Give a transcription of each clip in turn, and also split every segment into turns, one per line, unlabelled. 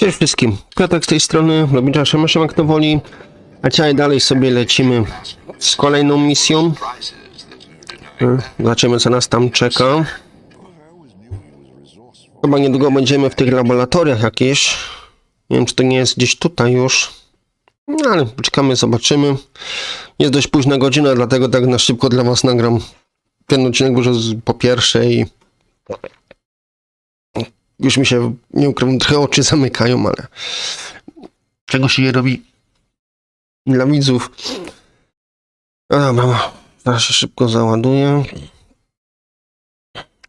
Cześć wszystkim, Piotrek z tej strony, Robicza Szemeszem jak to woli, a dzisiaj dalej sobie lecimy z kolejną misją. Zobaczymy co nas tam czeka. Chyba niedługo będziemy w tych laboratoriach jakieś. Nie wiem czy to nie jest gdzieś tutaj już. No ale poczekamy, zobaczymy. Jest dość późna godzina, dlatego tak na szybko dla was nagram ten odcinek, bo już po pierwszej. Już mi się, nie ukrywam, trochę oczy zamykają, ale czego się je robi dla widzów. No dobra, teraz się szybko załaduję.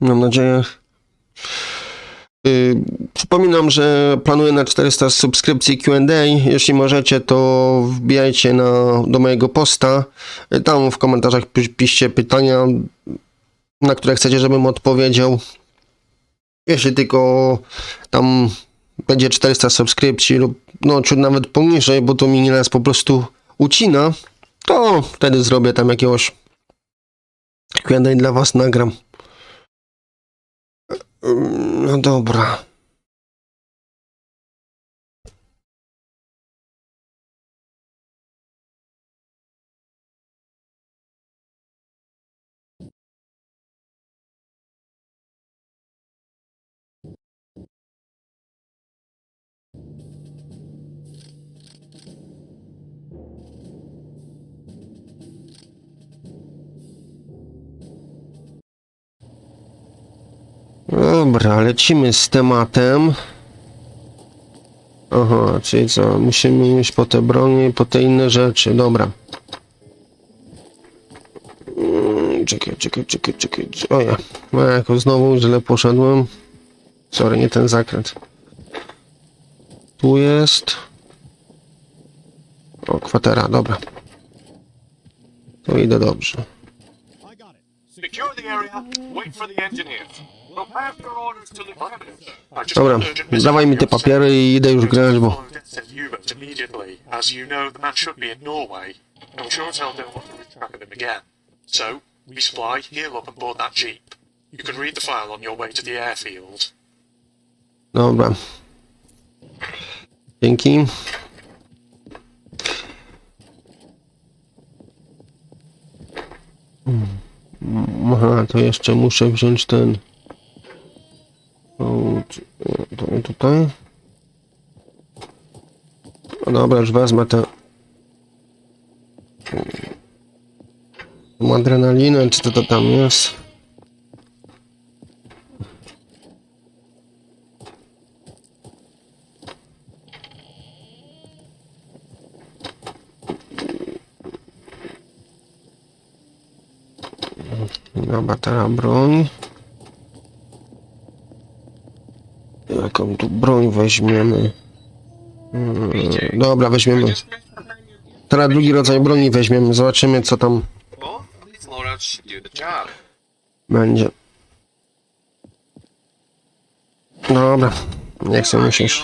Mam nadzieję. Yy, przypominam, że planuję na 400 subskrypcji Q&A. Jeśli możecie, to wbijajcie na, do mojego posta. Tam w komentarzach pi- piszcie pytania, na które chcecie, żebym odpowiedział. Jeśli tylko tam będzie 400 subskrypcji lub no ciut nawet poniżej, bo to mi nieraz po prostu ucina, to wtedy zrobię tam jakiegoś Q&A dla was nagram. No dobra. Dobra, lecimy z tematem. Aha, czyli co, musimy iść po te bronie i po te inne rzeczy, dobra. Mm, Czekaj, czekaj, czekaj, czekaj. O ja, no jako znowu źle poszedłem. Sorry, nie ten zakręt. Tu jest. O, kwatera, dobra. To idę dobrze.
Secure the area. Wait for the engineers.
Dobra, dawaj mi te papiery i idę już grać, bo...
So, resupply, heal up and to.
Dobra. Dzięki. Mm, Aha, to jeszcze muszę wziąć ten. To tutaj. No dobra, już wezmę tę. Adrenalinę, czy to, to tam jest? Dobra, teraz broń. Jaką tu broń weźmiemy? Mm, Dobra, weźmiemy. Teraz drugi rodzaj broni weźmiemy. Zobaczymy, co tam będzie. Dobra, nie chcę musisz.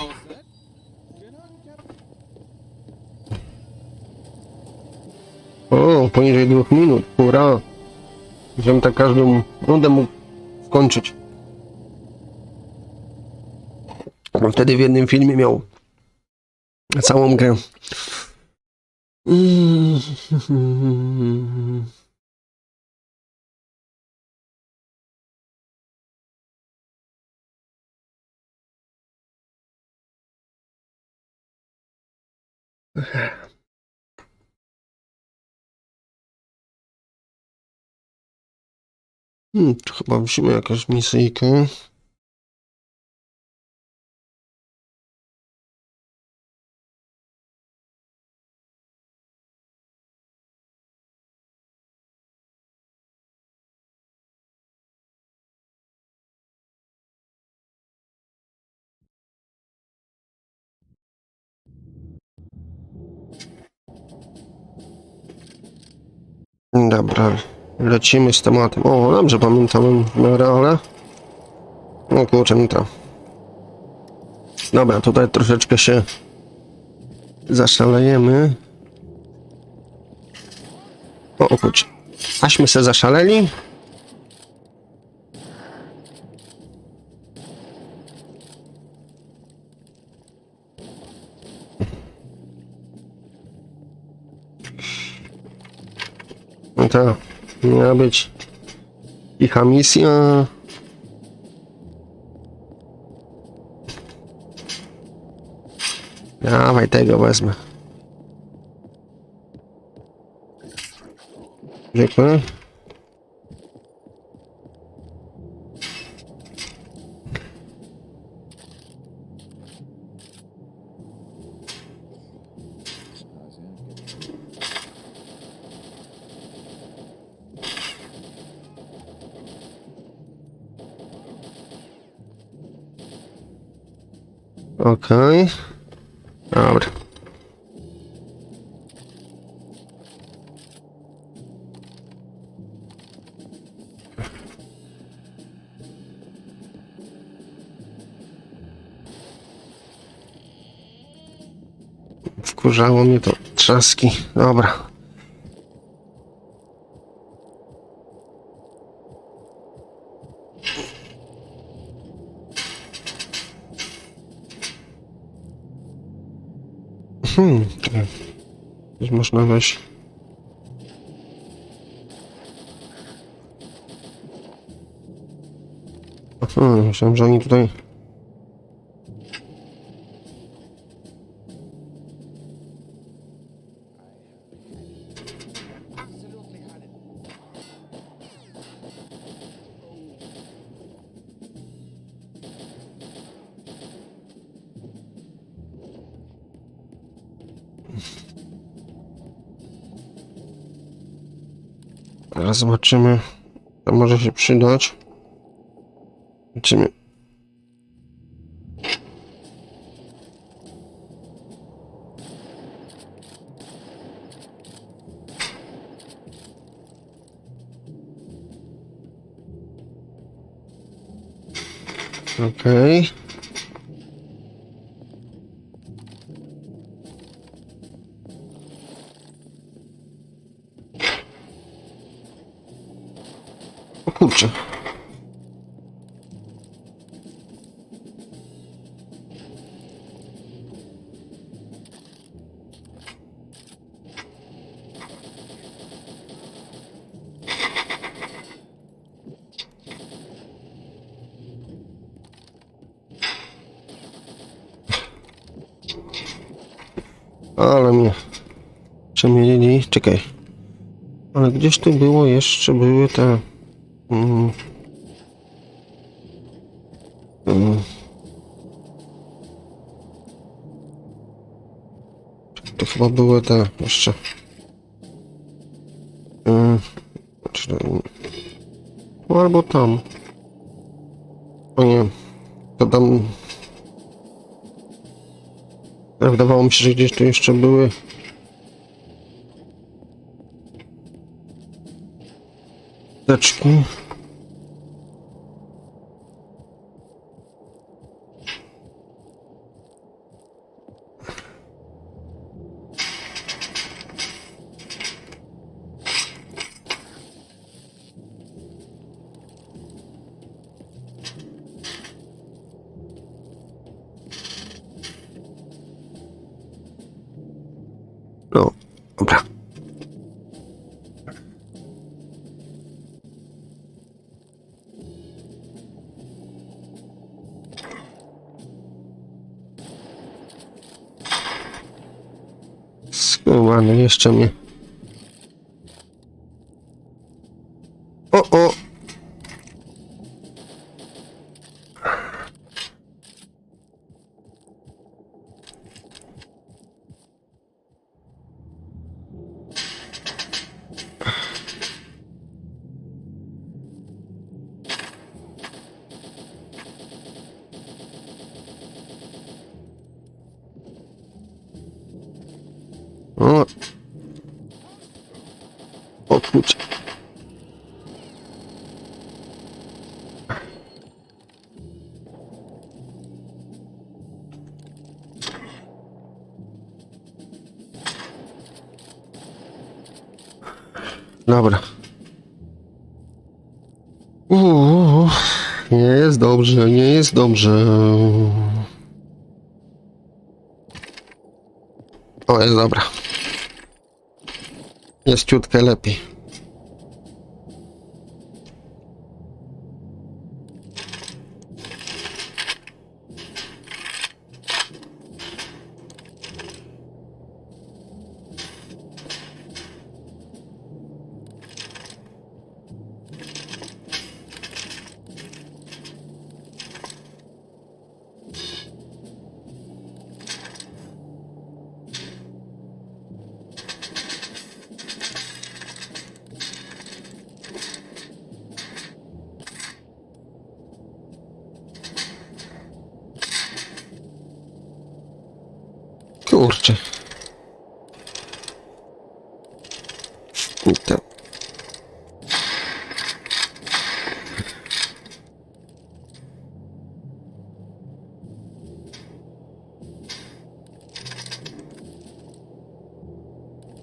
O, poniżej dwóch minut, hurra! Żebym tak każdą rundę mógł skończyć. Bo wtedy w jednym filmie miał całą grę. Mm. Hmm, chyba musimy jakąś misyjkę. Dobra, lecimy z tematem. O, dobrze pamiętałem ale... No kurczę, to... Dobra, tutaj troszeczkę się zaszalejemy. O, o kurczę. Aśmy się zaszaleli. No to miała być cicha misja. Dawaj, tego wezmę. Dziękuję. Okej. Dobra. Wkurzało mnie to trzaski. Dobra. Hmm. czekaj. Coś można weź. Aha, myślałem, że oni tutaj... Teraz zobaczymy. To może się przydać. Zobaczymy. Okej. O kurczę. Ale mnie przemienili. Czekaj. Ale gdzieś tu było jeszcze, były te... To chyba były te jeszcze. Mm. No albo tam. O nie. To tam. Wydawało mi się, że gdzieś tu jeszcze były. Tá, touchscreen Skumany jeszcze mnie. O, o! Kurczę. Dobra. Uuu, nie jest dobrze, nie jest dobrze. O, jest dobra. Jest ciutkę lepiej. Kurczę. To.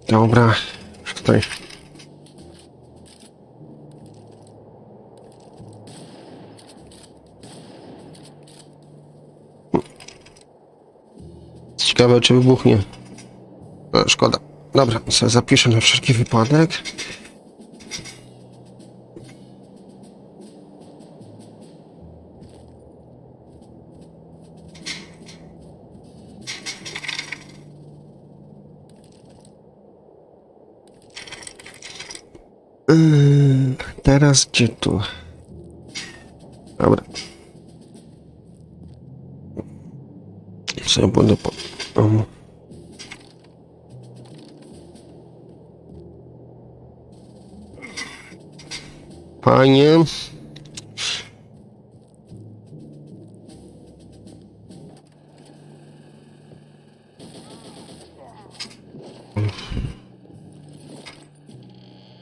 Dobra, tutaj. Ciekawe, czy wybuchnie. E, szkoda. Dobra, sobie zapiszę na wszelki wypadek. Yy, Teraz gdzie tu? Dobra. Ja będę po... Тому. Пані.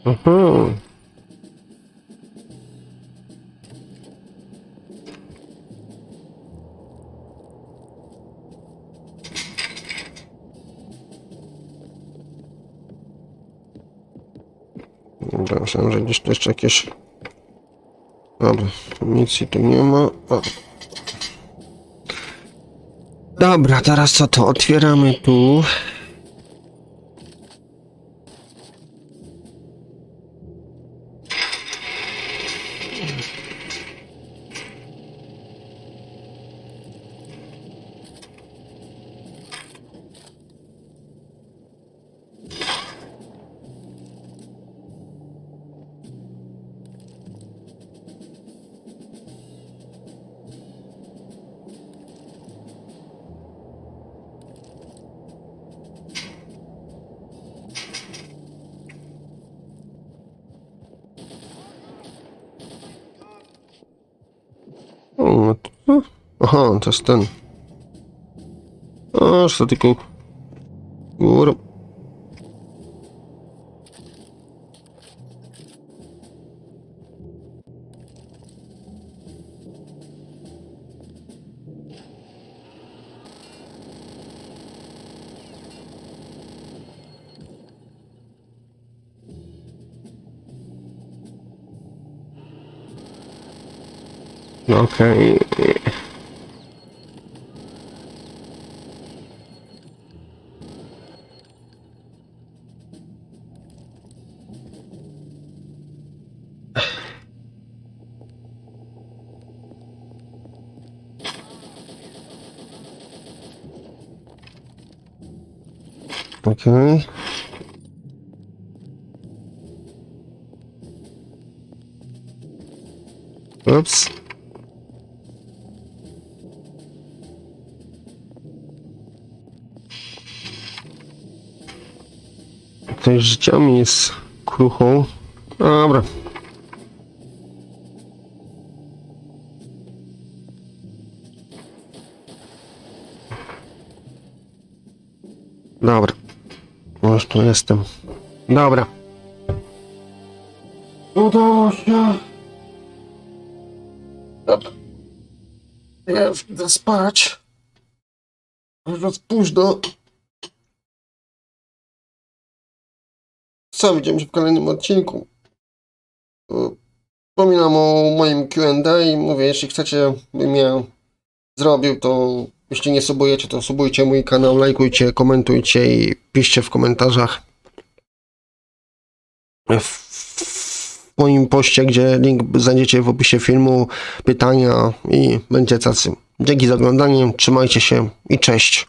Uh-huh. Tu jeszcze jakieś... Dobra, nic tu nie ma. O. Dobra, teraz co to? Otwieramy tu. Aha, to jest ten. Aż to tylko... Góra. Okej. Okej. Ups. Tutaj życiami jest kruchą. Dobra. Dobra. Już tu jestem. Dobra. Udało się. Ja już idę spać. Już późno. Co, widzimy się w kolejnym odcinku. E, Wspominam o moim Q&A i mówię, jeśli chcecie, bym ja zrobił, to jeśli nie subujecie, to subujcie mój kanał, lajkujcie, komentujcie i piszcie w komentarzach w, moim poście, gdzie link znajdziecie w opisie filmu, pytania i będzie cacy. Dzięki za oglądanie, trzymajcie się i cześć.